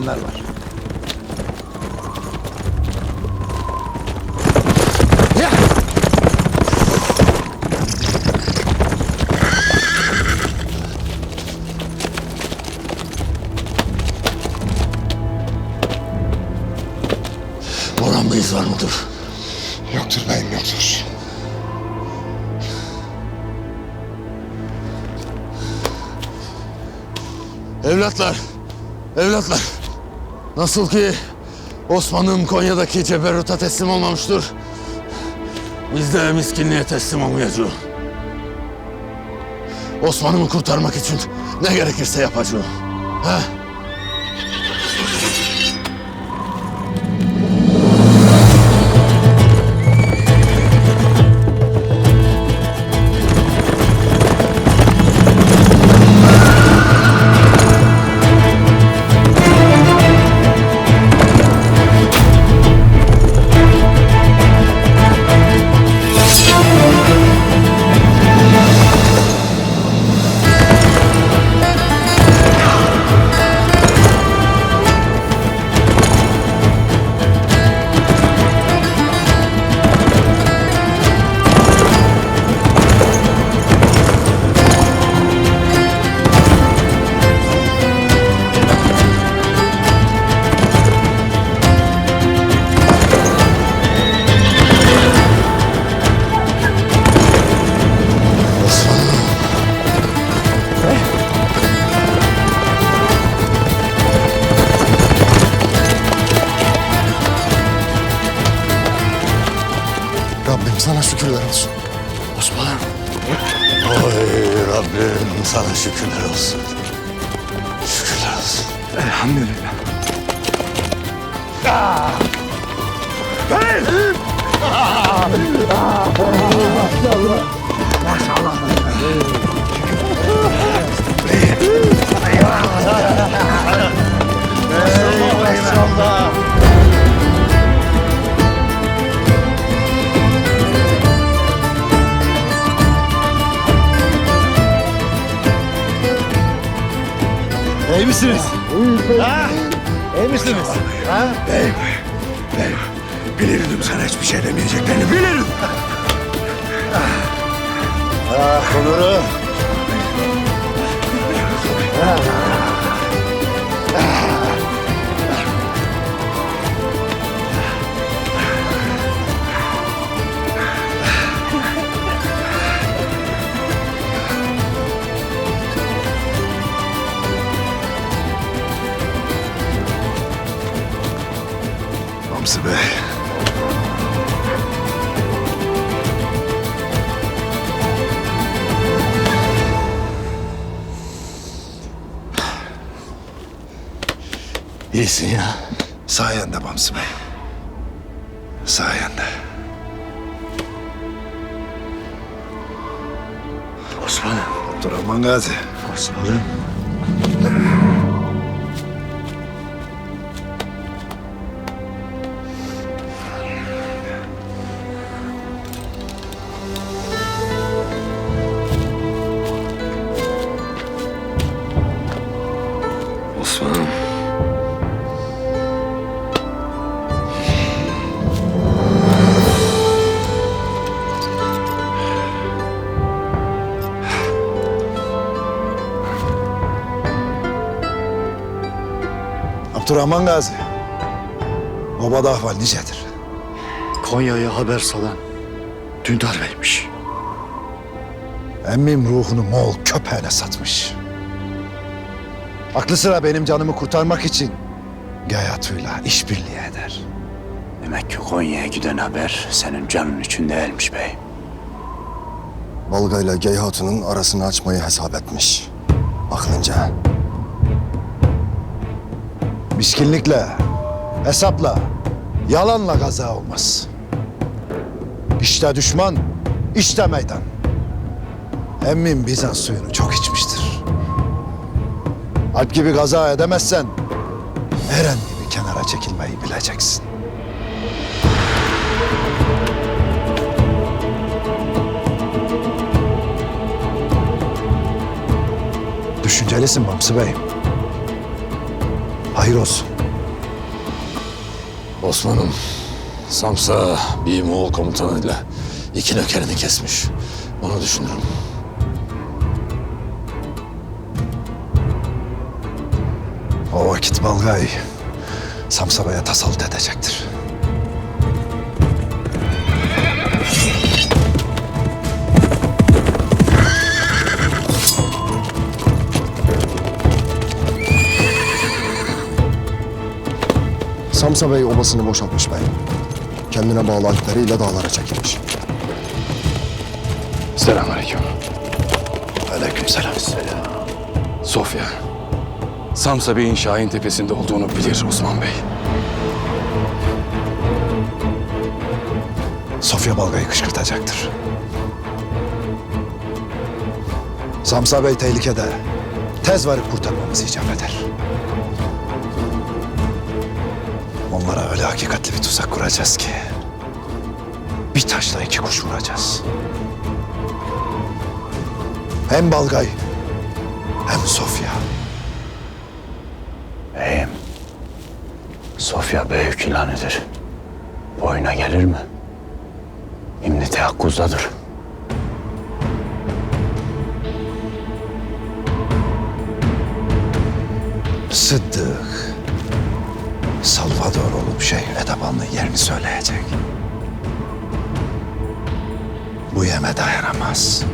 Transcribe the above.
gelenler var. Boran bir iz var mıdır? Yoktur beyim yoktur. Evlatlar, evlatlar. Nasıl ki Osman'ım Konya'daki ceberruta teslim olmamıştır. Biz de miskinliğe teslim olmayacağız. Osman'ımı kurtarmak için ne gerekirse yapacağız. He? Sana şükürler olsun. Osman'ım. Oy Rabbim sana şükürler olsun. Şükürler olsun. Elhamdülillah. İyi misiniz? Ha? İyi misiniz? Ha? Beyim, beyim. Bilirdim sana hiçbir şey demeyeceklerini bilirdim. Ah olurum. Hamsi İyisin ya. Sayende Bamsı Bey. Sayende. Osman'ım. Abdurrahman Gazi. Osman'ım. Abdurrahman Gazi. Obada ahval nicedir? Konya'ya haber salan Dündar Bey'miş. Emmim ruhunu Moğol köpeğine satmış. Aklı sıra benim canımı kurtarmak için Gayatü'yle işbirliği eder. Demek ki Konya'ya giden haber senin canın için değilmiş bey. Valga ile Gey Hatun'un arasını açmayı hesap etmiş. Aklınca. Miskinlikle, hesapla, yalanla gaza olmaz. İşte düşman, işte meydan. Emmim Bizans suyunu çok içmiştir. Alp gibi gaza edemezsen, Eren gibi kenara çekilmeyi bileceksin. Düşüncelisin Bamsı Bey. Hayır olsun. Osman'ım Samsa bir Moğol komutanıyla iki nökerini kesmiş. Onu düşünürüm. O vakit Balgay Samsaba'ya tasallut edecektir. Samsa Bey obasını boşaltmış bey. Kendine bağlı alpleriyle dağlara çekilmiş. Selamünaleyküm. Aleykümselam. Sofya. Samsa Bey'in Şahin Tepesi'nde olduğunu bilir Osman Bey. Sofya Balgay'ı kışkırtacaktır. Samsa Bey tehlikede. Tez varıp kurtarmamız icap eder. Onlara öyle hakikatli bir tuzak kuracağız ki... ...bir taşla iki kuş vuracağız. Hem Balgay hem Sofya. Beyim, Sofya büyük ilanıdır. Boyuna gelir mi? Şimdi teyakkuzdadır. Sıddık, Salvador olup şey Edebanlı yerini söyleyecek. Bu yeme dayanamaz.